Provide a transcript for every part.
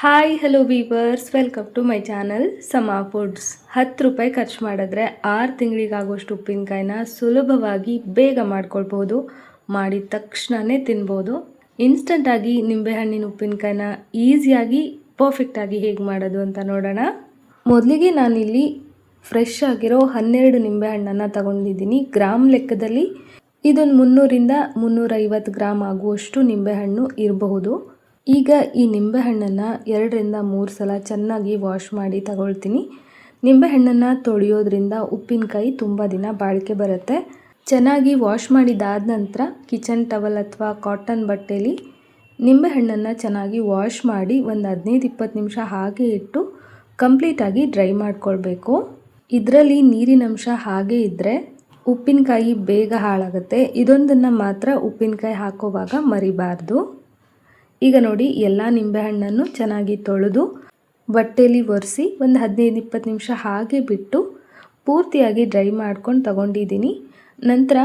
Hi hello viewers welcome to my channel Sama foods ಹತ್ತು ರೂಪಾಯಿ ಖರ್ಚು ಮಾಡಿದ್ರೆ ಆರು ತಿಂಗಳಿಗಾಗುವಷ್ಟು ಉಪ್ಪಿನಕಾಯಿನ ಸುಲಭವಾಗಿ ಬೇಗ ಮಾಡ್ಕೊಳ್ಬೋದು ಮಾಡಿದ ತಕ್ಷಣವೇ ತಿನ್ಬೋದು. ಇನ್ಸ್ಟಂಟಾಗಿ ನಿಂಬೆಹಣ್ಣಿನ ಉಪ್ಪಿನಕಾಯಿನ ಈಸಿಯಾಗಿ ಪರ್ಫೆಕ್ಟಾಗಿ ಹೇಗೆ ಮಾಡೋದು ಅಂತ ನೋಡೋಣ. ಮೊದಲಿಗೆ ನಾನಿಲ್ಲಿ ಫ್ರೆಶ್ ಆಗಿರೋ ಹನ್ನೆರಡು ನಿಂಬೆಹಣ್ಣನ್ನು ತಗೊಂಡಿದ್ದೀನಿ. ಗ್ರಾಮ್ ಲೆಕ್ಕದಲ್ಲಿ ಇದೊಂದು ಮುನ್ನೂರಿಂದ ಮುನ್ನೂರೈವತ್ತು ಗ್ರಾಮ್ ಆಗುವಷ್ಟು ನಿಂಬೆಹಣ್ಣು ಇರಬಹುದು. ಈಗ ಈ ನಿಂಬೆಹಣ್ಣನ್ನು ಎರಡರಿಂದ ಮೂರು ಸಲ ಚೆನ್ನಾಗಿ ವಾಶ್ ಮಾಡಿ ತಗೊಳ್ತೀನಿ. ನಿಂಬೆಹಣ್ಣನ್ನು ತೊಳೆಯೋದ್ರಿಂದ ಉಪ್ಪಿನಕಾಯಿ ತುಂಬ ದಿನ ಬಾಳಿಕೆ ಬರುತ್ತೆ. ಚೆನ್ನಾಗಿ ವಾಶ್ ಮಾಡಿದಾದ ನಂತರ ಕಿಚನ್ ಟವಲ್ ಅಥವಾ ಕಾಟನ್ ಬಟ್ಟೆಯಲ್ಲಿ ನಿಂಬೆಹಣ್ಣನ್ನು ಚೆನ್ನಾಗಿ ವಾಶ್ ಮಾಡಿ ಒಂದು ಹದಿನೈದು ಇಪ್ಪತ್ತು ನಿಮಿಷ ಹಾಗೆ ಇಟ್ಟು ಕಂಪ್ಲೀಟಾಗಿ ಡ್ರೈ ಮಾಡ್ಕೊಳ್ಬೇಕು. ಇದರಲ್ಲಿ ನೀರಿನಂಶ ಹಾಗೆ ಇದ್ದರೆ ಉಪ್ಪಿನಕಾಯಿ ಬೇಗ ಹಾಳಾಗುತ್ತೆ. ಇದೊಂದನ್ನು ಮಾತ್ರ ಉಪ್ಪಿನಕಾಯಿ ಹಾಕೋವಾಗ ಮರಿಬಾರ್ದು. ಈಗ ನೋಡಿ ಎಲ್ಲ ನಿಂಬೆಹಣ್ಣನ್ನು ಚೆನ್ನಾಗಿ ತೊಳೆದು ಬಟ್ಟೆಯಲ್ಲಿ ಒರೆಸಿ ಒಂದು ಹದಿನೈದು ಇಪ್ಪತ್ತು ನಿಮಿಷ ಹಾಗೆ ಬಿಟ್ಟು ಪೂರ್ತಿಯಾಗಿ ಡ್ರೈ ಮಾಡ್ಕೊಂಡು ತಗೊಂಡಿದ್ದೀನಿ. ನಂತರ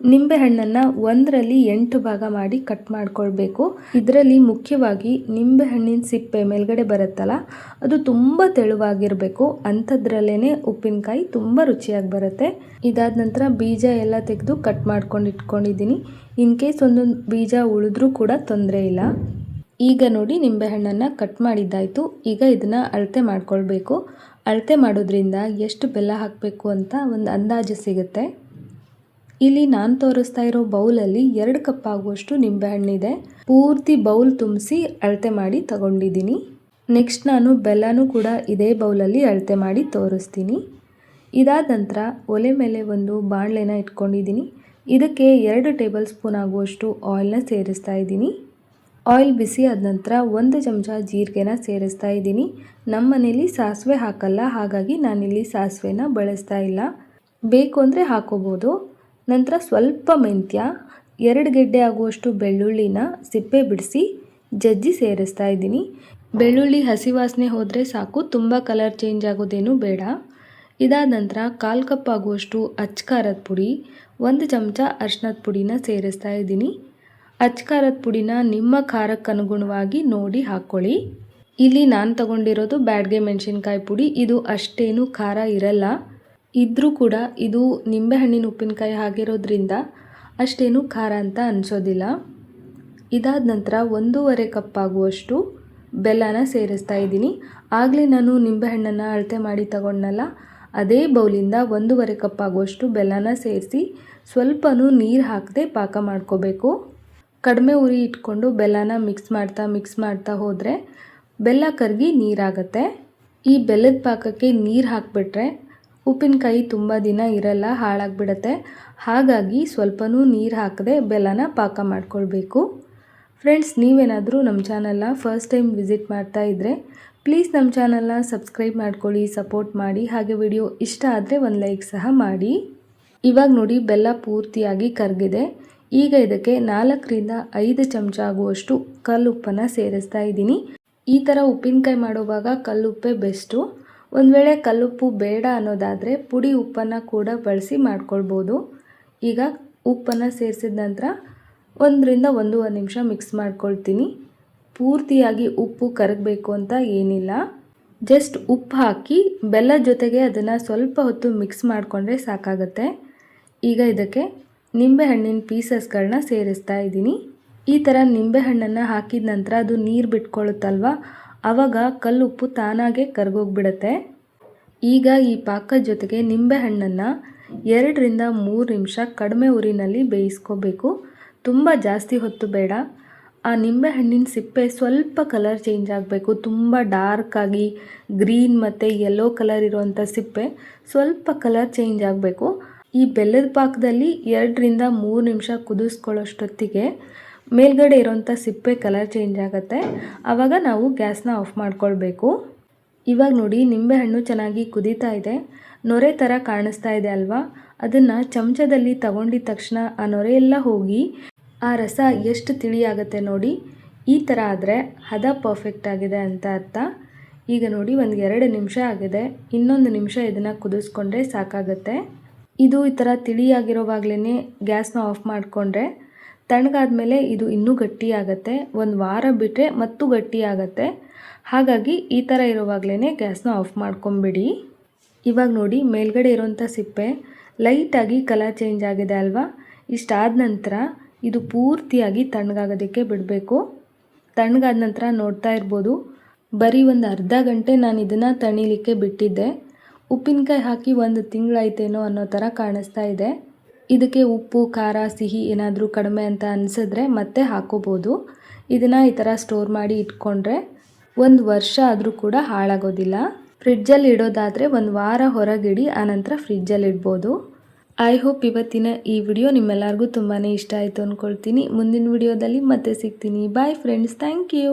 ನಿಂಬೆಹಣ್ಣನ್ನು ಒಂದರಲ್ಲಿ ಎಂಟು ಭಾಗ ಮಾಡಿ ಕಟ್ ಮಾಡ್ಕೊಳ್ಬೇಕು. ಇದರಲ್ಲಿ ಮುಖ್ಯವಾಗಿ ನಿಂಬೆಹಣ್ಣಿನ ಸಿಪ್ಪೆ ಮೇಲ್ಗಡೆ ಬರುತ್ತಲ್ಲ, ಅದು ತುಂಬ ತೆಳುವಾಗಿರಬೇಕು. ಅಂಥದ್ರಲ್ಲೇ ಉಪ್ಪಿನಕಾಯಿ ತುಂಬ ರುಚಿಯಾಗಿ ಬರುತ್ತೆ. ಇದಾದ ನಂತರ ಬೀಜ ಎಲ್ಲ ತೆಗೆದು ಕಟ್ ಮಾಡ್ಕೊಂಡು ಇಟ್ಕೊಂಡಿದ್ದೀನಿ. ಇನ್ ಕೇಸ್ ಒಂದೊಂದು ಬೀಜ ಉಳಿದ್ರೂ ಕೂಡ ತೊಂದರೆ ಇಲ್ಲ. ಈಗ ನೋಡಿ ನಿಂಬೆಹಣ್ಣನ್ನು ಕಟ್ ಮಾಡಿದ್ದಾಯಿತು. ಈಗ ಇದನ್ನು ಅಳತೆ ಮಾಡ್ಕೊಳ್ಬೇಕು. ಅಳತೆ ಮಾಡೋದ್ರಿಂದ ಎಷ್ಟು ಬೆಲ್ಲ ಹಾಕಬೇಕು ಅಂತ ಒಂದು ಅಂದಾಜು ಸಿಗುತ್ತೆ. ಇಲ್ಲಿ ನಾನು ತೋರಿಸ್ತಾ ಇರೋ ಬೌಲಲ್ಲಿ ಎರಡು ಕಪ್ ಆಗುವಷ್ಟು ನಿಂಬೆಹಣ್ಣಿದೆ. ಪೂರ್ತಿ ಬೌಲ್ ತುಂಬಿಸಿ ಅಳತೆ ಮಾಡಿ ತಗೊಂಡಿದ್ದೀನಿ. ನೆಕ್ಸ್ಟ್ ನಾನು ಬೆಲ್ಲನೂ ಕೂಡ ಇದೇ ಬೌಲಲ್ಲಿ ಅಳತೆ ಮಾಡಿ ತೋರಿಸ್ತೀನಿ. ಇದಾದ ನಂತರ ಒಲೆ ಮೇಲೆ ಒಂದು ಬಾಣಲೆನ ಇಟ್ಕೊಂಡಿದ್ದೀನಿ. ಇದಕ್ಕೆ ಎರಡು ಟೇಬಲ್ ಸ್ಪೂನ್ ಆಗುವಷ್ಟು ಆಯಿಲ್ನ ಸೇರಿಸ್ತಾ ಇದ್ದೀನಿ. ಆಯಿಲ್ ಬಿಸಿ ಆದ ನಂತರ ಒಂದು ಚಮಚ ಜೀರಿಗೆನ ಸೇರಿಸ್ತಾ ಇದ್ದೀನಿ. ನಮ್ಮ ಮನೇಲಿ ಸಾಸಿವೆ ಹಾಕಲ್ಲ, ಹಾಗಾಗಿ ನಾನಿಲ್ಲಿ ಸಾಸಿವೆನ ಬಳಸ್ತಾ ಇಲ್ಲ. ಬೇಕು ಅಂದರೆ ಹಾಕೋಬೋದು. ನಂತರ ಸ್ವಲ್ಪ ಮೆಂತ್ಯ, ಎರಡು ಗೆಡ್ಡೆ ಆಗುವಷ್ಟು ಬೆಳ್ಳುಳ್ಳಿನ ಸಿಪ್ಪೆ ಬಿಡಿಸಿ ಜಜ್ಜಿ ಸೇರಿಸ್ತಾ ಇದ್ದೀನಿ. ಬೆಳ್ಳುಳ್ಳಿ ಹಸಿ ವಾಸನೆ ಹೋದರೆ ಸಾಕು, ತುಂಬ ಕಲರ್ ಚೇಂಜ್ ಆಗೋದೇನು ಬೇಡ. ಇದಾದ ನಂತರ ಕಾಲು ಕಪ್ ಆಗುವಷ್ಟು ಅಚ್ಕಾರದ ಪುಡಿ, ಒಂದು ಚಮಚ ಅರ್ಶಿನದ ಪುಡಿನ ಸೇರಿಸ್ತಾ ಇದ್ದೀನಿ. ಅಚ್ಕಾರದ ಪುಡಿನ ನಿಮ್ಮ ಖಾರಕ್ಕೆ ಅನುಗುಣವಾಗಿ ನೋಡಿ ಹಾಕ್ಕೊಳ್ಳಿ. ಇಲ್ಲಿ ನಾನು ತಗೊಂಡಿರೋದು ಬ್ಯಾಡ್ಗೆ ಮೆಣಸಿನ್ಕಾಯಿ ಪುಡಿ, ಇದು ಅಷ್ಟೇನು ಖಾರ ಇರಲ್ಲ. ಇದ್ದರೂ ಕೂಡ ಇದು ನಿಂಬೆಹಣ್ಣಿನ ಉಪ್ಪಿನಕಾಯಿ ಆಗಿರೋದ್ರಿಂದ ಅಷ್ಟೇನು ಖಾರ ಅಂತ ಅನಿಸೋದಿಲ್ಲ. ಇದಾದ ನಂತರ ಒಂದೂವರೆ ಕಪ್ ಆಗುವಷ್ಟು ಬೆಲ್ಲನ ಸೇರಿಸ್ತಾ ಇದ್ದೀನಿ. ಆಗಲೇ ನಾನು ನಿಂಬೆಹಣ್ಣನ್ನು ಅಳತೆ ಮಾಡಿ ತಗೊಂಡನಲ್ಲ, ಅದೇ ಬೌಲಿಂದ ಒಂದೂವರೆ ಕಪ್ ಆಗುವಷ್ಟು ಬೆಲ್ಲನ ಸೇರಿಸಿ ಸ್ವಲ್ಪನೂ ನೀರು ಹಾಕದೆ ಪಾಕ ಮಾಡ್ಕೋಬೇಕು. ಕಡಿಮೆ ಉರಿ ಇಟ್ಕೊಂಡು ಬೆಲ್ಲನ ಮಿಕ್ಸ್ ಮಾಡ್ತಾ ಮಿಕ್ಸ್ ಮಾಡ್ತಾ ಹೋದರೆ ಬೆಲ್ಲ ಕರಗಿ ನೀರಾಗತ್ತೆ. ಈ ಬೆಲ್ಲದ ಪಾಕಕ್ಕೆ ನೀರು ಹಾಕಿಬಿಟ್ರೆ ಉಪ್ಪಿನಕಾಯಿ ತುಂಬ ದಿನ ಇರಲ್ಲ, ಹಾಳಾಗಿಬಿಡತ್ತೆ. ಹಾಗಾಗಿ ಸ್ವಲ್ಪನೂ ನೀರು ಹಾಕದೆ ಬೆಲ್ಲನ ಪಾಕ ಮಾಡ್ಕೊಳ್ಬೇಕು. ಫ್ರೆಂಡ್ಸ್ ನೀವೇನಾದರೂ ನಮ್ಮ ಚಾನಲ್ನ ಫಸ್ಟ್ ಟೈಮ್ ವಿಸಿಟ್ ಮಾಡ್ತಾ ಇದ್ದರೆ ಪ್ಲೀಸ್ ನಮ್ಮ ಚಾನಲ್ನ ಸಬ್ಸ್ಕ್ರೈಬ್ ಮಾಡ್ಕೊಳ್ಳಿ ಸಪೋರ್ಟ್ ಮಾಡಿ. ಹಾಗೆ ವಿಡಿಯೋ ಇಷ್ಟ ಆದರೆ ಒಂದು ಲೈಕ್ ಸಹ ಮಾಡಿ. ಇವಾಗ ನೋಡಿ ಬೆಲ್ಲ ಪೂರ್ತಿಯಾಗಿ ಕರಗಿದೆ. ಈಗ ಇದಕ್ಕೆ ನಾಲ್ಕರಿಂದ ಐದು ಚಮಚ ಆಗುವಷ್ಟು ಕಲ್ಲುಪ್ಪನ್ನು ಸೇರಿಸ್ತಾ ಇದ್ದೀನಿ. ಈ ಥರ ಉಪ್ಪಿನಕಾಯಿ ಮಾಡುವಾಗ ಕಲ್ಲುಪ್ಪೆ ಬೆಸ್ಟು ಒಂದು ವೇಳೆ ಕಲ್ಲುಪ್ಪು ಬೇಡ ಅನ್ನೋದಾದರೆ ಪುಡಿ ಉಪ್ಪನ್ನು ಕೂಡ ಬಳಸಿ ಮಾಡ್ಕೊಳ್ಬೋದು. ಈಗ ಉಪ್ಪನ್ನು ಸೇರಿಸಿದ ನಂತರ ಒಂದರಿಂದ ಒಂದೂವರೆ ನಿಮಿಷ ಮಿಕ್ಸ್ ಮಾಡ್ಕೊಳ್ತೀನಿ. ಪೂರ್ತಿಯಾಗಿ ಉಪ್ಪು ಕರಗಬೇಕು ಅಂತ ಏನಿಲ್ಲ. ಜಸ್ಟ್ ಉಪ್ಪು ಹಾಕಿ ಬೆಲ್ಲ ಜೊತೆಗೆ ಅದನ್ನು ಸ್ವಲ್ಪ ಹೊತ್ತು ಮಿಕ್ಸ್ ಮಾಡಿಕೊಂಡ್ರೆ ಸಾಕಾಗತ್ತೆ. ಈಗ ಇದಕ್ಕೆ ನಿಂಬೆಹಣ್ಣಿನ ಪೀಸಸ್ಗಳನ್ನ ಸೇರಿಸ್ತಾ ಇದ್ದೀನಿ. ಈ ಥರ ನಿಂಬೆಹಣ್ಣನ್ನು ಹಾಕಿದ ನಂತರ ಅದು ನೀರು ಬಿಟ್ಕೊಳ್ಳುತ್ತಲ್ವ ಆವಾಗ ಕಲ್ಲುಪ್ಪು ತಾನಾಗೆ ಕರಗೋಗ್ಬಿಡತ್ತೆ. ಈಗ ಈ ಪಾಕದ ಜೊತೆಗೆ ನಿಂಬೆಹಣ್ಣನ್ನು ಎರಡರಿಂದ ಮೂರು ನಿಮಿಷ ಕಡಿಮೆ ಉರಿನಲ್ಲಿ ಬೇಯಿಸ್ಕೋಬೇಕು. ತುಂಬ ಜಾಸ್ತಿ ಹೊತ್ತು ಬೇಡ. ಆ ನಿಂಬೆಹಣ್ಣಿನ ಸಿಪ್ಪೆ ಸ್ವಲ್ಪ ಕಲರ್ ಚೇಂಜ್ ಆಗಬೇಕು. ತುಂಬ ಡಾರ್ಕಾಗಿ ಗ್ರೀನ್ ಮತ್ತು ಯೆಲ್ಲೋ ಕಲರ್ ಇರುವಂಥ ಸಿಪ್ಪೆ ಸ್ವಲ್ಪ ಕಲರ್ ಚೇಂಜ್ ಆಗಬೇಕು. ಈ ಬೆಲ್ಲದ ಪಾಕದಲ್ಲಿ ಎರಡರಿಂದ ಮೂರು ನಿಮಿಷ ಕುದಿಸ್ಕೊಳ್ಳೋಷ್ಟೊತ್ತಿಗೆ ಮೇಲ್ಗಡೆ ಇರೋಂಥ ಸಿಪ್ಪೆ ಕಲರ್ ಚೇಂಜ್ ಆಗುತ್ತೆ. ಆವಾಗ ನಾವು ಗ್ಯಾಸ್ನ ಆಫ್ ಮಾಡ್ಕೊಳ್ಬೇಕು. ಇವಾಗ ನೋಡಿ ನಿಂಬೆಹಣ್ಣು ಚೆನ್ನಾಗಿ ಕುದೀತಾ ಇದೆ. ನೊರೆ ಥರ ಕಾಣಿಸ್ತಾ ಇದೆ ಅಲ್ವಾ? ಅದನ್ನು ಚಮಚದಲ್ಲಿ ತಗೊಂಡಿದ ತಕ್ಷಣ ಆ ನೊರೆ ಎಲ್ಲ ಹೋಗಿ ಆ ರಸ ಎಷ್ಟು ತಿಳಿಯಾಗುತ್ತೆ ನೋಡಿ. ಈ ಥರ ಆದರೆ ಹದ ಪರ್ಫೆಕ್ಟ್ ಆಗಿದೆ ಅಂತ ಅರ್ಥ. ಈಗ ನೋಡಿ ಒಂದು ಎರಡು ನಿಮಿಷ ಆಗಿದೆ. ಇನ್ನೊಂದು ನಿಮಿಷ ಇದನ್ನು ಕುದಿಸ್ಕೊಂಡ್ರೆ ಸಾಕಾಗುತ್ತೆ. ಇದು ಈ ಥರ ತಿಳಿಯಾಗಿರೋವಾಗ್ಲೇ ಗ್ಯಾಸ್ನ ಆಫ್ ಮಾಡಿಕೊಂಡ್ರೆ ತಣ್ಣಗಾದ್ಮೇಲೆ ಇದು ಇನ್ನೂ ಗಟ್ಟಿಯಾಗತ್ತೆ. ಒಂದು ವಾರ ಬಿಟ್ಟರೆ ಮತ್ತೂ ಗಟ್ಟಿಯಾಗತ್ತೆ. ಹಾಗಾಗಿ ಈ ಥರ ಇರುವಾಗಲೇ ಗ್ಯಾಸ್ನ ಆಫ್ ಮಾಡ್ಕೊಂಬಿಡಿ. ಇವಾಗ ನೋಡಿ ಮೇಲ್ಗಡೆ ಇರೋಂಥ ಸಿಪ್ಪೆ ಲೈಟಾಗಿ ಕಲರ್ ಚೇಂಜ್ ಆಗಿದೆ ಅಲ್ವಾ? ಇಷ್ಟಾದ ನಂತರ ಇದು ಪೂರ್ತಿಯಾಗಿ ತಣ್ಣಗಾಗೋದಕ್ಕೆ ಬಿಡಬೇಕು. ತಣ್ಣಗಾದ ನಂತರ ನೋಡ್ತಾ ಇರ್ಬೋದು. ಬರೀ ಒಂದು ಅರ್ಧ ಗಂಟೆ ನಾನು ಇದನ್ನು ತಣಿಲಿಕ್ಕೆ ಬಿಟ್ಟಿದ್ದೆ. ಉಪ್ಪಿನಕಾಯಿ ಹಾಕಿ ಒಂದು ತಿಂಗಳಾಯ್ತೇನೋ ಅನ್ನೋ ಥರ ಕಾಣಿಸ್ತಾ ಇದೆ. ಇದಕ್ಕೆ ಉಪ್ಪು, ಖಾರ, ಸಿಹಿ ಏನಾದರೂ ಕಡಿಮೆ ಅಂತ ಅನಿಸಿದ್ರೆ ಮತ್ತೆ ಹಾಕೋಬೋದು. ಇದನ್ನು ಈ ಥರ ಸ್ಟೋರ್ ಮಾಡಿ ಇಟ್ಕೊಂಡ್ರೆ ಒಂದು ವರ್ಷ ಆದರೂ ಕೂಡ ಹಾಳಾಗೋದಿಲ್ಲ. ಫ್ರಿಡ್ಜಲ್ಲಿ ಇಡೋದಾದರೆ ಒಂದು ವಾರ ಹೊರಗಿಡಿ, ಆನಂತರ ಫ್ರಿಡ್ಜಲ್ಲಿ ಇಡ್ಬೋದು. ಐ ಹೋಪ್ ಇವತ್ತಿನ ಈ ವಿಡಿಯೋ ನಿಮ್ಮೆಲ್ಲರಿಗೂ ತುಂಬಾ ಇಷ್ಟ ಆಯಿತು ಅಂದ್ಕೊಳ್ತೀನಿ ಮುಂದಿನ ವಿಡಿಯೋದಲ್ಲಿ ಮತ್ತೆ ಸಿಗ್ತೀನಿ. Bye friends thank you